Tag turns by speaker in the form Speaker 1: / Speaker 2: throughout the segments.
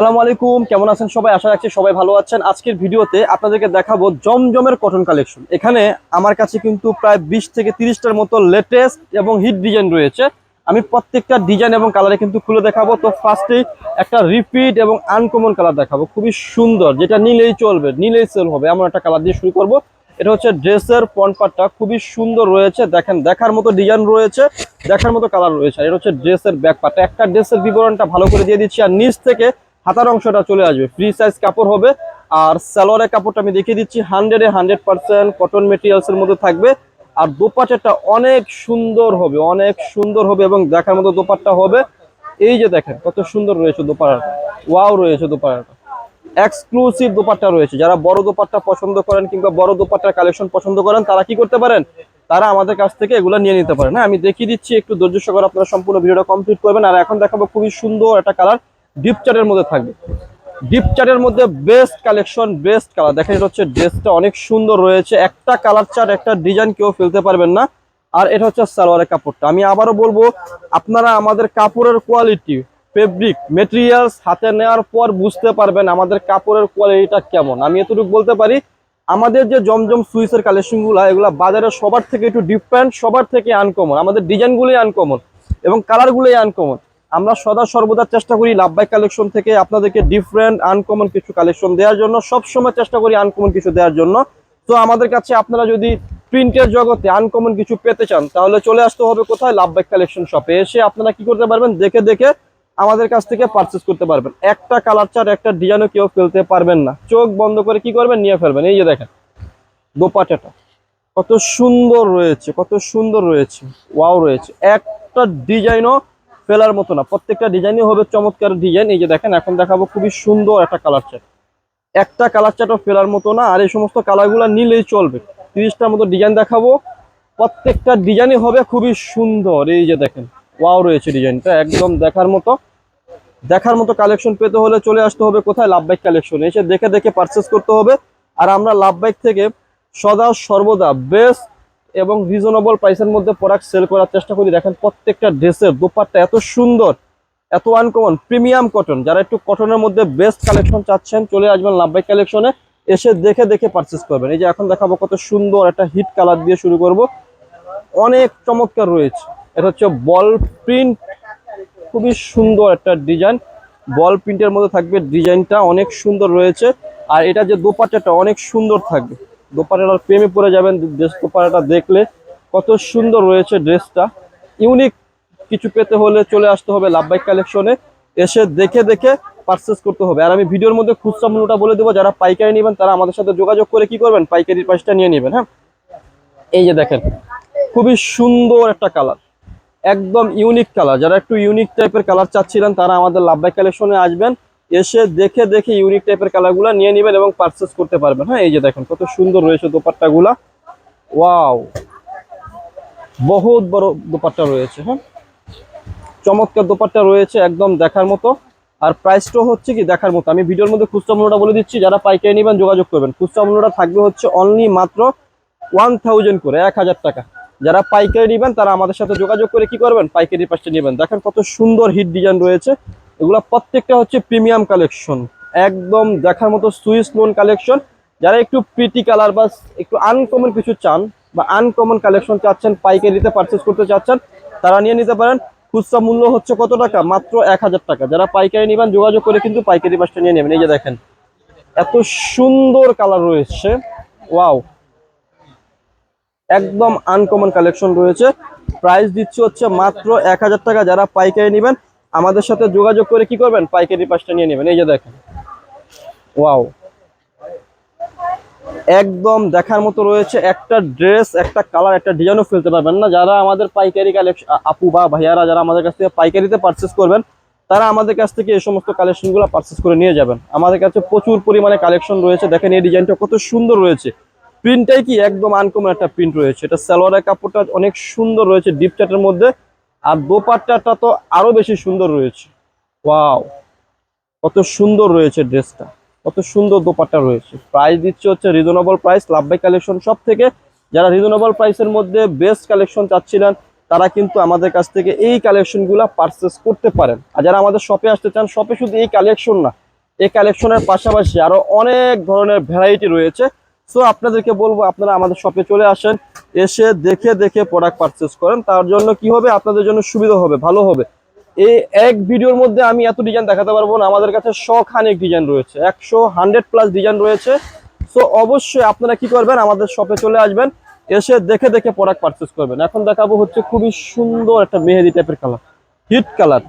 Speaker 1: আসসালামু আলাইকুম, কেমন আছেন সবাই? আশা রাখছি সবাই ভালো আছেন। আজকের ভিডিওতে আপনাদেরকে দেখাবো জমজমের কটন কালেকশন এখানে আমার কাছে কিন্তু প্রায় বিশ থেকে তিরিশটার মতো লেটেস্ট এবং হিট ডিজাইন রয়েছে। আমি প্রত্যেকটা ডিজাইন এবং কালারে কিন্তু খুলে দেখাবো। তো ফার্স্টেই একটা রিপিট এবং আনকমন কালার দেখাবো। খুবই সুন্দর, যেটা নিলেই চলবে, নিলেই সেল হবে। এমন একটা কালার দিয়ে শুরু করব। এটা হচ্ছে ড্রেসের পনপাটটা খুবই সুন্দর রয়েছে। দেখেন, দেখার মতো ডিজাইন রয়েছে, দেখার মতো কালার রয়েছে। এটা হচ্ছে ড্রেসের ব্যাকপাটটা একটা ড্রেসের বিবরণটা ভালো করে দিয়ে দিচ্ছি। আর নিচ থেকে হাতার অংশটা চলে আসবে। ফ্রি সাইজ কাপড় হবে। আর সালোয়ারের কাপড়টা আমি দেখিয়ে দিচ্ছি। হান্ড্রেডে হান্ড্রেড পার্সেন্ট কটন মেটেরিয়ালসের মধ্যে থাকবে। আর দোপাট্টাটা অনেক সুন্দর হবে, অনেক সুন্দর হবে এবং দেখার মতো দোপাট্টা হবে। এই যে দেখেন, কত সুন্দর রয়েছে দোপাট্টাটা। ওয়াও রয়েছে দোপাট্টাটা। এক্সক্লুসিভ দোপাট্টা রয়েছে। যারা বড় দোপাট্টা পছন্দ করেন কিংবা বড় দোপাট্টার কালেকশন পছন্দ করেন, তারা কি করতে পারেন? তারা আমাদের কাছ থেকে এগুলো নিয়ে নিতে পারেন। হ্যাঁ আমি দেখিয়ে দিচ্ছি, একটু ধৈর্য সহকারে আপনারা সম্পূর্ণ ভিডিওটা কমপ্লিট করবেন। আর এখন দেখাবো খুবই সুন্দর একটা কালার ডিপ চার্টের মধ্যে থাকবে। ডিপ চার্টের মধ্যে বেস্ট কালেকশন বেস্ট কালার দেখেন, এটা হচ্ছে ড্রেসটা অনেক সুন্দর রয়েছে। একটা কালার চার্ট একটা ডিজাইন কেউ ফেলতে পারবেন না। আর এটা হচ্ছে সালোয়ারের কাপড়টা। আমি আবারও বলব, আপনারা আমাদের কাপড়ের কোয়ালিটি ফেব্রিক মেটেরিয়ালস হাতে নেওয়ার পর বুঝতে পারবেন আমাদের কাপড়ের কোয়ালিটিটা কেমন। আমি এতটুকু বলতে পারি, আমাদের যে জমজম সুইসের কালেকশনগুলো এগুলো বাজারে সবার থেকে একটু ডিফারেন্ট সবার থেকে আনকমন আমাদের ডিজাইনগুলোই আনকমন এবং কালারগুলোই আনকমন আমরা সদা সর্বদা চেষ্টা করি লাভবাই কালেকশন থেকে আপনাদেরকে ডিফারেন্ট আনকমন কিছু কালেকশন দেওয়ার জন্য। সব সময় চেষ্টা করি আনকমন কিছু দেওয়ার জন্য। তো আমাদের কাছে আপনারা যদি প্রিন্টের জগতে আনকমন কিছু পেতে চান, তাহলে চলে আসতে হবে কোথায়? লাভবাই কালেকশন শপে এসে আপনারা কি করতে পারবেন? দেখে দেখে আমাদের কাছ থেকে পারচেস করতে পারবেন। একটা কালার চার্ট একটা ডিজাইনও কেউ ফেলতে পারবেন না। চোখ বন্ধ করে কি করবেন? নিয়ে ফেলবেন। এই যে দেখেন দোপাটাটা কত সুন্দর রয়েছে, কত সুন্দর রয়েছে। ওয়াও রয়েছে। একটা ডিজাইনও ফেলার মতো না। প্রত্যেকটা ডিজাইনই হবে চমৎকার ডিজাইন। এই যে দেখেন, এখন দেখাবো খুবই সুন্দর একটা কালার চার্ট একটা কালার চার্টও ফেলার মতো না, আর এই সমস্ত কালারগুলো নিলেই চলবে। তিরিশটার মতো ডিজাইন দেখাবো। প্রত্যেকটা ডিজাইনই হবে খুবই সুন্দর। এই যে দেখেন, ওয়াও রয়েছে ডিজাইনটা, একদম দেখার মতো। দেখার মতো কালেকশন পেতে হলে চলে আসতে হবে কোথায়? লাভ বাইক কালেকশন এসে দেখে দেখে পারচেস করতে হবে। আর আমরা লাভ বাইক থেকে সদা সর্বদা বেস্ট এবং রিজনেবল প্রাইসের মধ্যে প্রোডাক্ট সেল করার চেষ্টা করি। দেখেন প্রত্যেকটা ড্রেসের দোপাট্টা এত সুন্দর, এত আনকমন প্রিমিয়াম কটন যারা একটু কটনের মধ্যে বেস্ট কালেকশন চাচ্ছেন, চলে আসবেন লাভ বাইক কালেকশনে এসে দেখে দেখে পারচেস করবেন। এই যে এখন দেখাবো কত সুন্দর একটা হিট কালার দিয়ে শুরু করব। অনেক চমৎকার রয়েছে। এটা হচ্ছে বল প্রিন্ট খুবই সুন্দর একটা ডিজাইন বল প্রিন্টের মধ্যে থাকবে ডিজাইনটা অনেক সুন্দর রয়েছে। আর এটা যে দোপাট্টাটা অনেক সুন্দর থাকবে। দোপাট্টাটার প্রেমে পড়ে যাবেন ড্রেস দোপাট্টাটা দেখলে। কত সুন্দর রয়েছে ড্রেসটা। ইউনিক কিছু পেতে হলে চলে আসতে হবে লাভবাইক কালেকশনে এসে দেখে দেখে পারচেস করতে হবে। আর আমি ভিডিওর মধ্যে খুচরা মূল্যটা বলে দেবো। যারা পাইকারি নেবেন, তারা আমাদের সাথে যোগাযোগ করে কি করবেন? পাইকারির প্রাইসটা নিয়ে নেবেন হ্যাঁ? এই যে দেখেন, খুবই সুন্দর একটা কালার একদম ইউনিক কালার যারা একটু ইউনিক টাইপের কালার চাচ্ছিলেন, তারা আমাদের লাভবাই কালেকশনে আসবেন। এসে দেখে দেখে ইউনিক টাইপের কালারগুলো নিয়ে নেবেন এবং পারচেস করতে পারবেন। হ্যাঁ এই যে দেখেন, কত সুন্দর রয়েছে দোপাট্টাগুলা ওয়াও বহুত বড় দোপাট্টা রয়েছে হ্যাঁ। চমৎকার দোপাট্টা রয়েছে একদম দেখার মতো। আর প্রাইসটাও হচ্ছে কি দেখার মতো। আমি ভিডিওর মধ্যে খুচরা মূল্যটা বলে দিচ্ছি, যারা পাইকারি নেবেন যোগাযোগ করবেন। খুচরা মূল্যটা থাকবে হচ্ছে অনলি মাত্র ওয়ান থাউজেন্ড করে, এক হাজার টাকা। যারা পাইকারি নেবেন, তারা আমাদের সাথে যোগাযোগ করে কি করবেন? পাইকারি পাশটা নেবেন। দেখেন কত সুন্দর হিট ডিজাইন রয়েছে। এগুলো প্রত্যেকটা হচ্ছে প্রিমিয়াম কালেকশন একদম দেখার মতো সুইস লোন কালেকশন যারা একটু প্রিটি কালার বা একটু আনকমন কিছু চান বা আনকমন কালেকশন চাচ্ছেন পাইকারিতে পারচেস করতে চাচ্ছেন, তারা নিয়ে নিতে পারেন। খুচরা মূল্য হচ্ছে কত টাকা? মাত্র এক হাজার টাকা। যারা পাইকারি নেবেন, যোগাযোগ করে কিন্তু পাইকারি পাশটা নিয়ে নেবেন। এই যে দেখেন, এত সুন্দর কালার রয়েছে। ওয়াও একদম আনকমন কালেকশন রয়েছে। প্রাইস দিচ্ছে হচ্ছে মাত্র এক হাজার টাকা। যারা পাইকারি নেবেন আমাদের সাথে যোগাযোগ করে কি করবেন? পাইকারি পাশটা নিয়ে নেবেন। এই যে দেখেন। ওয়াও। একদম দেখার মতো রয়েছে একটা ড্রেস, একটা কালার, একটা ডিজাইনও ফেলতে পারবেন না। যারা আমাদের পাইকারি কালেকশন আপু বা ভাইয়ারা যারা আমাদের কাছ থেকে পাইকারিতে পারচেস করবেন, তারা আমাদের কাছ থেকে এই সমস্ত কালেকশনগুলো পারচেস করে নিয়ে যাবেন। আমাদের কাছে প্রচুর পরিমাণে কালেকশন রয়েছে। দেখেন এই ডিজাইনটা কত সুন্দর রয়েছে। প্রিন্টটাই কি? একদম আনকমন একটা প্রিন্ট রয়েছে। এটা সালোয়ারের কাপড়টা অনেক সুন্দর রয়েছে। ডিপ চাটের মধ্যে। আর দোপাট্টাটা তো আরও বেশি সুন্দর রয়েছে। ওয়াও, কত সুন্দর রয়েছে ড্রেসটা, কত সুন্দর দোপাট্টা রয়েছে। প্রাইস দিচ্ছে হচ্ছে রিজনেবল প্রাইস লাভবাই কালেকশন সব থেকে। যারা রিজনেবল প্রাইসের মধ্যে বেস্ট কালেকশন চাচ্ছিলেন, তারা কিন্তু আমাদের কাছ থেকে এই কালেকশনগুলো পারচেস করতে পারেন। আর যারা আমাদের শপে আসতে চান শপে শুধু এই কালেকশন না, এই কালেকশনের পাশাপাশি আরও অনেক ধরনের ভ্যারাইটি রয়েছে। সো আপনাদেরকে বলব, আপনারা আমাদের শপে চলে আসেন, এসে দেখে দেখে প্রোডাক্ট পারচেস করেন। তার জন্য কি হবে? আপনাদের জন্য সুবিধা হবে, ভালো হবে। এই এক ভিডিওর মধ্যে আমি এত ডিজাইন দেখাতে পারব না। আমাদের কাছে শখানেক ডিজাইন রয়েছে, একশো হান্ড্রেড প্লাস ডিজাইন রয়েছে। সো অবশ্যই আপনারা কি করবেন? আমাদের শপে চলে আসবেন, এসে দেখে দেখে প্রোডাক্ট পারচেস করবেন। এখন দেখাবো হচ্ছে খুবই সুন্দর একটা মেহেদি টাইপের colour hit colour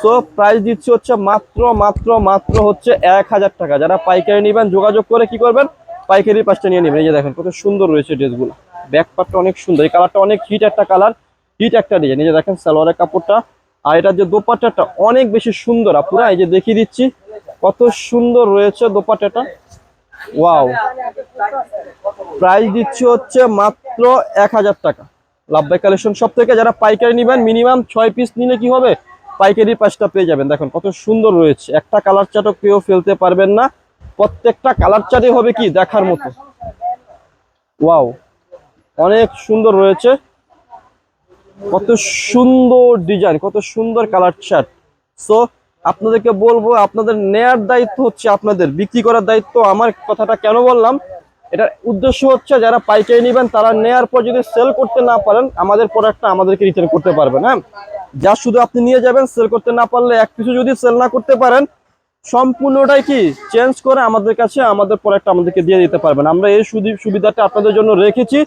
Speaker 1: so price দিচ্ছি হচ্ছে মাত্র মাত্র মাত্র হচ্ছে এক হাজার টাকা। যারা পাইকারি নেবেন, যোগাযোগ করে কি করবেন? পাইকারি পাঁচটা নিয়ে নেবেন। এই যে দেখেন, কত সুন্দর রয়েছে ড্রেসগুলো। ব্যাক পার্টটা অনেক সুন্দর। এই কালারটা অনেক হিট একটা কালার হিট একটা ডিজাইন এই যে দেখেন, সালোয়ারের কাপড়টা। আর এটার যে দোপাট্টাটা অনেক বেশি সুন্দর। আপুরা, এই যে দেখিয়ে দিচ্ছি, কত সুন্দর রয়েছে দোপাট্টাটা। ওয়াও প্রাইস দিচ্ছি হচ্ছে মাত্র এক হাজার টাকা। লাভবাই কালেকশন সব থেকে যারা পাইকারি নেবেন মিনিমাম ছয় পিস নিলে কি হবে? পাইকারি পাঁচটা পেয়ে যাবেন। দেখেন, কত সুন্দর রয়েছে। একটা কালার চাটক কেউ ফেলতে পারবেন না। প্রত্যেকটা কালার চাটই হবে কি? দেখার মতো। ওয়াও অনেক সুন্দর রয়েছে। কত সুন্দর ডিজাইন কত সুন্দর কালার চার্ট সো আপনাদেরকে বলব, আপনাদের নেয়ার দায়িত্ব হচ্ছে আপনাদের। বিক্রি করার দায়িত্ব আমার কথাটা কেন বললাম? এটার উদ্দেশ্য হচ্ছে যারা পাইকারি নেবেন, তারা নেয়ার পর যদি সেল করতে না পারেন, আমাদের প্রোডাক্টটা আমাদেরকে রিটার্ন করতে পারবেন হ্যাঁ? যা শুধু আপনি নিয়ে যাবেন সেল করতে না পারলে এক কিছু যদি সেল না করতে পারেন সম্পূর্ণটাই কি চেঞ্জ করে আমাদের কাছে আমাদের প্রোডাক্ট আমাদেরকে দিয়ে দিতে পারবেন। আমরা এই সুবিধাটা আপনাদের জন্য রেখেছি,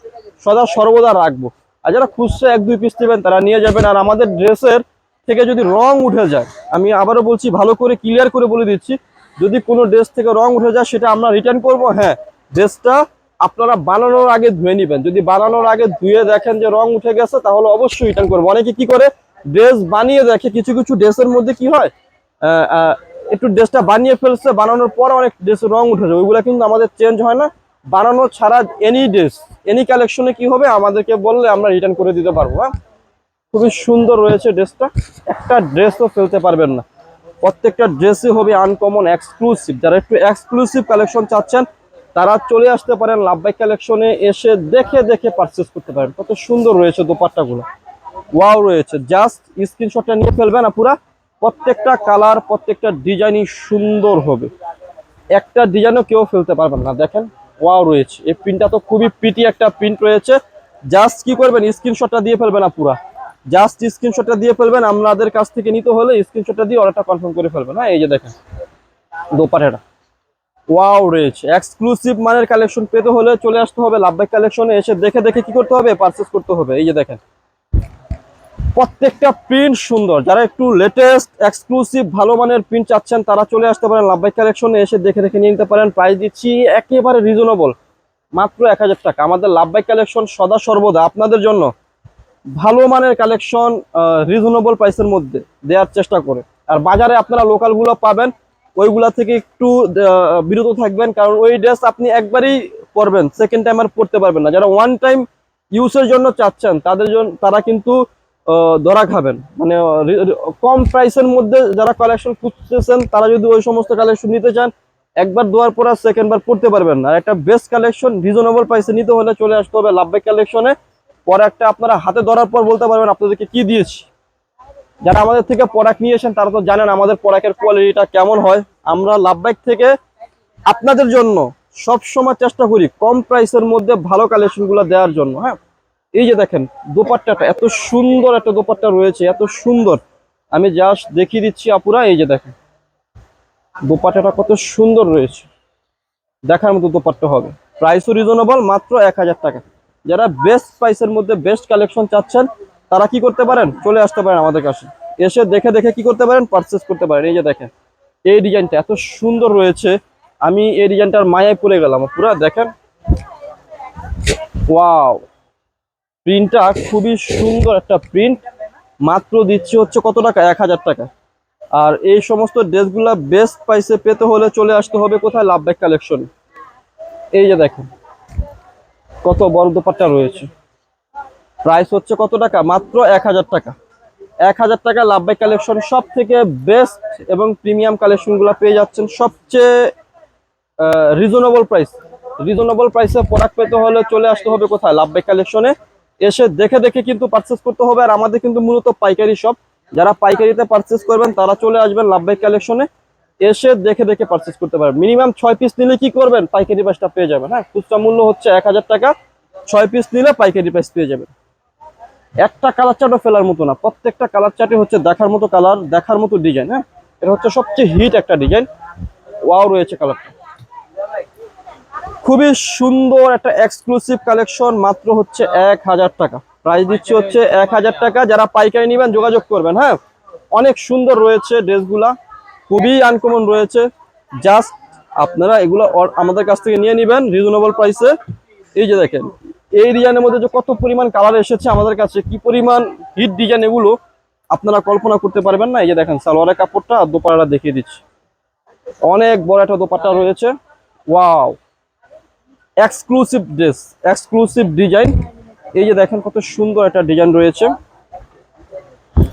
Speaker 1: সদা সর্বদা রাখব। আর যারা খুচরো এক দুই পিস নেবেন, তারা নিয়ে যাবেন। আর আমাদের ড্রেসের থেকে যদি রং উঠে যায়, আমি আবারও বলছি, ভালো করে ক্লিয়ার করে বলে দিচ্ছি, যদি কোনো ড্রেস থেকে রং উঠে যায়, সেটা আমরা রিটার্ন করব। হ্যাঁ ড্রেসটা আপনারা বানানোর আগে ধুয়ে নেবেন। যদি বানানোর আগে ধুয়ে দেখেন যে রং উঠে গেছে, তাহলে অবশ্যই রিটার্ন করব। অনেকে কি করে? ড্রেস বানিয়ে দেখে, কিছু কিছু ড্রেসের মধ্যে কি হয়? একটু ড্রেসটা বানিয়ে ফেলছে, বানানোর পর অনেক ড্রেসের রং উঠে যায় ওইগুলো কিন্তু আমাদের চেঞ্জ হয় না। বানানো ছাড়া এনি ড্রেস এনি কালেকশনে কি হবে আমাদেরকে বললে আমরা রিটার্ন করে দিতে পারব হ্যাঁ? খুবই সুন্দর রয়েছে ড্রেসটা একটা ড্রেসও ফেলতে পারবেন না। প্রত্যেকটা ড্রেসই হবে আনকমন এক্সক্লুসিভ যারা একটু এক্সক্লুসিভ কালেকশন চাচ্ছেন, তারা চলে আসতে পারেন লাভবাই কালেকশনে এসে দেখে দেখে পারচেস করতে পারেন। কত সুন্দর রয়েছে দোপাট্টাগুলো। ওয়াও রয়েছে। জাস্ট স্ক্রিনশটটা নিয়ে ফেলবেন না পুরা প্রত্যেকটা কালার, প্রত্যেকটা ডিজাইনই সুন্দর হবে। একটা ডিজাইনও কেউ ফেলতে পারবেন না। দেখেন, ওয়াও রয়েছে। এই প্রিন্টটা তো খুবই পিটি একটা প্রিন্ট রয়েছে। জাস্ট কি করবেন, স্ক্রিনশটটা দিয়ে ফেলবেন না পুরা জাস্ট স্ক্রিনশটটা দিয়ে ফেলবেন। আপনাদের কাছ থেকে নিতে হলে স্ক্রিনশটটা দিয়ে অর্ডারটা কনফার্ম করে ফেলবেন। হ্যাঁ এই যে দেখেন দোপাটাটা ওয়াও রয়েছে। এক্সক্লুসিভ মানের কালেকশন পেতে হলে চলে আসতে হবে। লাভবাই কালেকশনে এসে দেখে দেখে কি করতে হবে? পারচেস করতে হবে। এই যে দেখেন প্রত্যেকটা প্রিন্ট সুন্দর। যারা একটু লেটেস্ট এক্সক্লুসিভ ভালো মানের প্রিন্ট চাচ্ছেন, তারা চলে আসতে পারেন লাভবাই কালেকশনে এসে দেখে দেখে নিয়ে নিতে পারেন। প্রাইস দিচ্ছি একেবারে রিজনেবল মাত্র এক হাজার টাকা। আমাদের লাভবাই কালেকশন সদা সর্বদা আপনাদের জন্য ভালো মানের কালেকশন রিজনেবল প্রাইসের মধ্যে দেওয়ার চেষ্টা করে। আর বাজারে আপনারা লোকালগুলো পাবেন, ওইগুলা থেকে একটু বিরত থাকবেন। কারণ ওই ড্রেস আপনি একবারই পরবেন সেকেন্ড টাইম আর পরতে পারবেন না। যারা ওয়ান টাইম ইউজের জন্য চাচ্ছেন, তাদের জন্য তারা কিন্তু ধরা খাবেন। মানে কম প্রাইসের মধ্যে যারা কালেকশন খুঁজতেছেন, তারা যদি ওই সমস্ত কালেকশন নিতে চান, একবার দেওয়ার পর আর সেকেন্ডবার পড়তে পারবেন না। একটা বেস্ট কালেকশন রিজনেবল প্রাইসে নিতে হলে চলে আসতে হবে লাভবাই কালেকশনে পরে একটা আপনারা হাতে ধরার পর বলতে পারবেন আপনাদেরকে কি দিয়েছি। যারা আমাদের থেকে প্রোডাক্ট নিয়ে এসেন তারা তো জানেন আমাদের প্রোডাক্টের কোয়ালিটিটা কেমন হয়। আমরা লাভ লাভবাইক থেকে আপনাদের জন্য সব সময় চেষ্টা করি কম প্রাইসের মধ্যে ভালো কালেকশনগুলো দেওয়ার জন্য হ্যাঁ। এই যে দেখেন, দোপাট্টাটা, এত সুন্দর একটা দোপাট্টা রয়েছে, এত সুন্দর। আমি জাস্ট দেখিয়ে দিচ্ছি আপুরা, এই যে দেখেন, দোপাট্টাটা কত সুন্দর রয়েছে। দেখার মতো দোপাট্টা হবে। প্রাইসও রিজনেবল মাত্র এক হাজার টাকা। যারা বেস্ট প্রাইসের মধ্যে বেস্ট কালেকশন চাচ্ছেন, তারা কি করতে পারেন? চলে আসতে পারেন আমাদের কাছে। এসে দেখে দেখে কি করতে পারেন? পারচেস করতে পারেন। এই যে দেখেন, এই ডিজাইনটা এত সুন্দর রয়েছে। আমি এই ডিজাইনটার মায়ায় পড়ে গেলাম পুরা দেখেন। ওয়াও প্রিন্টটা খুবই সুন্দর একটা প্রিন্ট মাত্র দিচ্ছি হচ্ছে কত টাকা? এক হাজার টাকা। আর এই সমস্ত ড্রেসগুলা বেস্ট প্রাইসে পেতে হলে চলে আসতে হবে কোথায়? লাভ ব্যাক কালেকশন এই যে দেখেন, কত বড় দোপাট্টা রয়েছে। প্রাইস হচ্ছে কত টাকা? মাত্র এক হাজার টাকা। এক হাজার টাকা লাভ ব্যাক কালেকশন সব থেকে বেস্ট এবং প্রিমিয়াম কালেকশনগুলো পেয়ে যাচ্ছেন সবচেয়ে রিজনেবল প্রাইস রিজনেবল প্রাইসে প্রোডাক্ট পেতে হলে চলে আসতে হবে কোথায়? লাভ ব্যাক কালেকশনে এসে দেখে দেখে কিন্তু পারচেস করতে হবে। আর আমাদের কিন্তু মূলত পাইকারি শপ যারা পাইকারিতে পারচেস করবেন, তারা চলে আসবেন লাভ ব্যাক কালেকশনে এসে দেখে দেখে পারচেস করতে পারবেন। মিনিমাম ছয় পিস নিলে কি করবেন? পাইকারি প্রাইসটা পেয়ে যাবেন হ্যাঁ? খুচরা মূল্য হচ্ছে এক হাজার টাকা। ছয় পিস নিলে পাইকারি প্রাইস পেয়ে যাবেন। একটা কালার চার্টও ফেলার মতো না। প্রত্যেকটা কালার চার্টে হচ্ছে দেখার মতো কালার দেখার মতো ডিজাইন হ্যাঁ? এটা হচ্ছে সবচেয়ে হিট একটা ডিজাইন ওয়াও রয়েছে কালারটা খুবই সুন্দর একটা এক্সক্লুসিভ কালেকশন মাত্র হচ্ছে এক হাজার টাকা। প্রাইস দিচ্ছি হচ্ছে এক হাজার টাকা। যারা পাইকারি নেবেন, যোগাযোগ করবেন হ্যাঁ? অনেক সুন্দর রয়েছে ড্রেসগুলা, খুবই আনকমন রয়েছে। জাস্ট আপনারা এগুলো আমাদের কাছ থেকে নিয়ে নেবেন রিজনেবল প্রাইসে এই যে দেখেন, এই ডিজাইনের মধ্যে যে কত পরিমাণ কালার এসেছে আমাদের কাছে, কি পরিমাণ হিট ডিজাইন এগুলো, আপনারা কল্পনা করতে পারবেন না। এই যে দেখেন, সালোয়ারের কাপড়টা আর দোপাড়াটা দেখিয়ে দিচ্ছি। অনেক বড় একটা দোপাট্টা রয়েছে। Wow exclusive dress exclusive design এই যে দেখেন কত সুন্দর একটা ডিজাইন রয়েছে।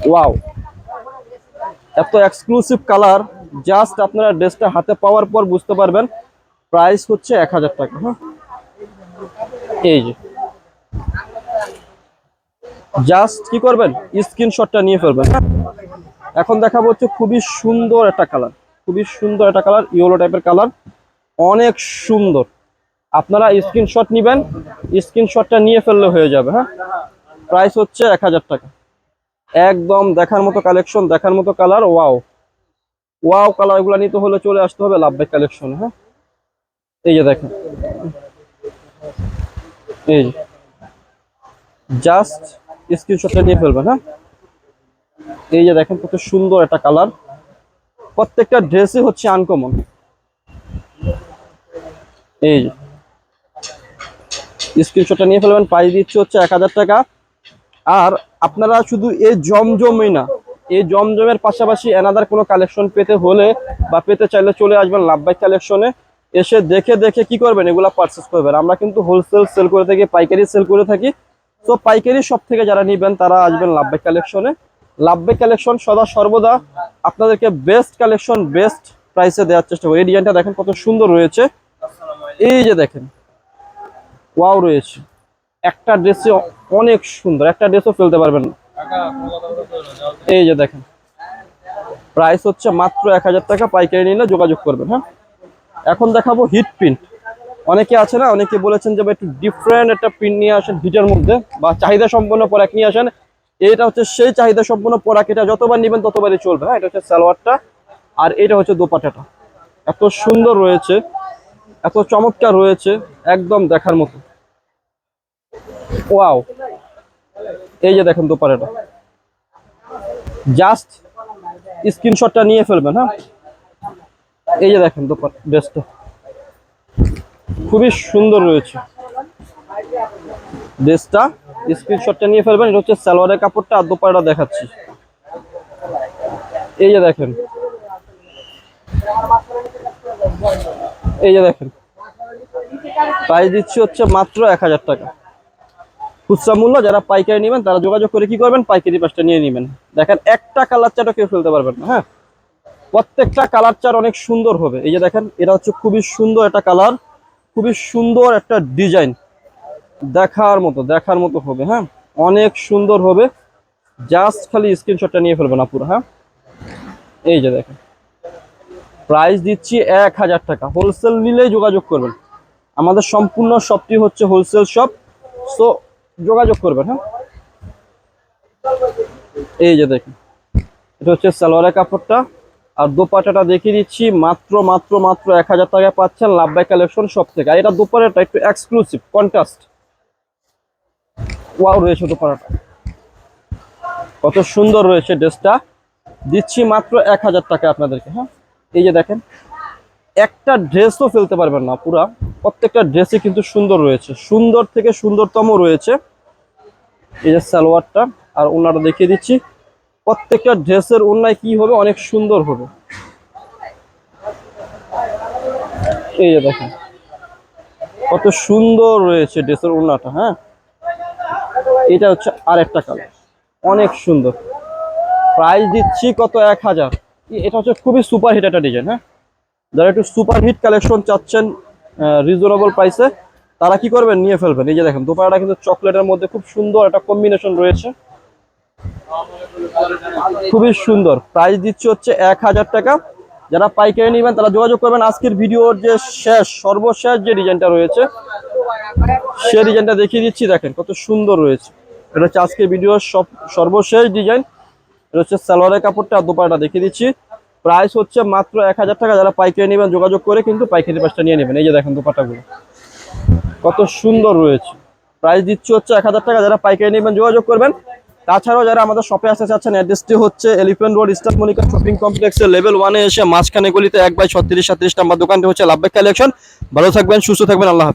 Speaker 1: ওয়াও এত এক্সক্লুসিভ কালার জাস্ট আপনারা ড্রেসটা হাতে পাওয়ার পর বুঝতে পারবেন। প্রাইস হচ্ছে এক হাজার টাকা হ্যাঁ? এই যে। জাস্ট কি করবেন? স্ক্রিনশটটা নিয়ে ফেলবেন? এখন দেখাবো হচ্ছে খুবই সুন্দর একটা কালার খুবই সুন্দর একটা কালার ইয়েলো টাইপের কালার অনেক সুন্দর। আপনারা স্ক্রিনশট নেবেন স্ক্রিনশটটা নিয়ে ফেললে হয়ে যাবে হ্যাঁ? প্রাইস হচ্ছে এক হাজার টাকা। একদম দেখার মতো কালেকশন দেখার মতো কালার ওয়াও ওয়াও কালার এগুলো নিতে হলে চলে আসতে হবে লাভবাই কালেকশন হ্যাঁ? এই যে দেখেন। এই যে। জাস্ট স্ক্রিনশটটা নিয়ে ফেলবেন হ্যাঁ? এই যে দেখেন কত সুন্দর একটা কালার প্রত্যেকটা ড্রেসই হচ্ছে আনকমন এই যে। স্ক্রিনশটটা নিয়ে ফেলবেন প্রাইস দিচ্ছে হচ্ছে এক হাজার টাকা। আর আপনারা শুধু এই জমজমই না, এই জমজমের পাশাপাশি এনাদার কোনো কালেকশন পেতে হলে বা পেতে চাইলে চলে আসবেন লাভবাই কালেকশনে এসে দেখে দেখে কি করবেন, এগুলা পারচেস করবেন। আমরা কিন্তু হোলসেল সেল করে থাকি, পাইকারি সেল করে থাকি। তো পাইকারি সব থেকে যারা নিবেন, তারা আসবেন লাভবাই কালেকশনে লাভবাই কালেকশন সদা সর্বদা আপনাদেরকে বেস্ট কালেকশন বেস্ট প্রাইসে দেওয়ার চেষ্টা করি এই ডিজাইনটা দেখেন কত সুন্দর রয়েছে। এই যে দেখেন ওয়াও রয়েছে। একটা ড্রেসে অনেক সুন্দর, একটা ড্রেসও ফেলতে পারবেন না। এই যে দেখেন। প্রাইস হচ্ছে মাত্র এক হাজার টাকা, পাইকারি নিলে যোগাযোগ করবেন হ্যাঁ? এখন দেখাবো হিট প্রিন্ট। অনেকে আছে না, অনেকে বলেছেন যে একটু ডিফারেন্ট একটা প্রিন্ট নিয়ে আসেন হিটের মধ্যে, বা চাহিদা সম্পন্ন পরাক নিয়ে আসেন। এটা হচ্ছে সেই চাহিদা সম্পন্ন পরাক এটা যতবার নেবেন ততবারই চলবে হ্যাঁ? এটা হচ্ছে সালোয়ারটা, আর এটা হচ্ছে দোপাটাটা এত সুন্দর রয়েছে, এত চমৎকার রয়েছে, একদম দেখার মতো। ওয়াও এই যে দেখেন দোপাটাটা জাস্ট স্ক্রিনশটটা নিয়ে ফেলবেন হ্যাঁ? এই যে দেখেন দোপাট ড্রেসটা খুবই সুন্দর রয়েছে। ড্রেসটা স্ক্রিনশটটা নিয়ে ফেলবেন, এটা হচ্ছে সালোয়ারের কাপড়টা আর দোপাটা দেখাচ্ছি। এই যে দেখেন। এই যে দেখেন। প্রাইস দিচ্ছি হচ্ছে মাত্র এক হাজার টাকা। খুচরা মূল্য, যারা পাইকারি নেবেন, তারা যোগাযোগ করে কি করবেন? পাইকারি পাশটা নিয়ে নেবেন। দেখেন, একটা কালার চারও কেউ ফেলতে পারবেন না হ্যাঁ? প্রত্যেকটা কালার চার অনেক সুন্দর হবে। এই যে দেখেন, এটা হচ্ছে খুবই সুন্দর একটা কালার খুবই সুন্দর একটা ডিজাইন দেখার মতো দেখার মতো হবে হ্যাঁ? অনেক সুন্দর হবে। জাস্ট খালি স্ক্রিনশটটা নিয়ে ফেলবেন আপুরা হ্যাঁ? এই যে দেখেন। প্রাইস দিচ্ছি এক হাজার টাকা। হোলসেল নিলেই যোগাযোগ করবেন। আমাদের সম্পূর্ণ শপটি হচ্ছে হোলসেল শপ সো যোগাযোগ করবেন হ্যাঁ? এই যে দেখেন, এটা হচ্ছে সালোয়ারের কাপড়টা। আর দোপাটাটা দেখিয়ে দিচ্ছি, মাত্র মাত্র মাত্র এক হাজার টাকা পাচ্ছেন লাভবাই কালেকশন সব থেকে। আর এটা দোপাটাটা একটু এক্সক্লুসিভ কন্ট্রাস্ট ওয়াও রয়েছে দোপাটাটা। কত সুন্দর রয়েছে ড্রেসটা। দিচ্ছি মাত্র এক হাজার টাকা আপনাদেরকে হ্যাঁ? এই যে দেখেন, একটা ড্রেসও ফেলতে পারবেন না, পুরা। প্রত্যেকটা ড্রেসই কিন্তু সুন্দর রয়েছে। সুন্দর থেকে সুন্দরতম রয়েছে এই যে সালোয়ারটা। আর ওনাটা দেখিয়ে দিচ্ছি। প্রত্যেকটা ড্রেসের ওনায় কি হবে? অনেক সুন্দর হবে। এই যে দেখেন। কত সুন্দর রয়েছে ড্রেসের ওনাটা হ্যাঁ? এটা হচ্ছে আরেকটা কালার অনেক সুন্দর। প্রাইস দিচ্ছি কত? এক হাজার। এটা হচ্ছে খুবই সুপার হিট একটা ডিজাইন হ্যাঁ? যারা একটু সুপার হিট কালেকশন চাচ্ছেন রিজনেবল প্রাইসে তারা কি করবেন? নিয়ে ফেলবেন। এই যে দেখেন দোপাটাটা কিন্তু চকলেটের মধ্যে খুব সুন্দর একটা কম্বিনেশন রয়েছে। খুবই সুন্দর। প্রাইস দিচ্ছি হচ্ছে এক হাজার টাকা। যারা পাইকারি নেবেন, তারা যোগাযোগ করবেন। আজকের ভিডিওর যে শেষ, সর্বশেষ যে ডিজাইনটা রয়েছে, সে ডিজাইনটা দেখিয়ে দিচ্ছি। দেখেন, কত সুন্দর রয়েছে। এটা হচ্ছে আজকের ভিডিওর সব, সর্বশেষ ডিজাইন এটা হচ্ছে সালোয়ারের কাপড়টা দোপাটা দেখিয়ে দিচ্ছি। প্রাইস হচ্ছে মাত্র এক হাজার টাকা। যারা পাইকারি নেবেন, যোগাযোগ করে কিন্তু পাইকারি পাশটা নিয়ে নেবেন। এই যে দেখেন দোপাটাগুলো। কত সুন্দর রয়েছে। প্রাইস দিচ্ছি হচ্ছে এক হাজার টাকা। যারা পাইকারি নেবেন, যোগাযোগ করবেন। তাছাড়াও যারা আমাদের শপে আসতে চাচ্ছেন অ্যাড্রেসটি হচ্ছে Elephant Road Eastern Mallika shopping কমপ্লেক্সের লেভেল ওয়ানে এসে মাঝখানে গলিতে এক বাই ছত্রিশ সাত্রিশ নাম্বার দোকানটি হচ্ছে লাভবাগ কালেকশন ভালো থাকবেন, সুস্থ থাকবেন, আল্লাহ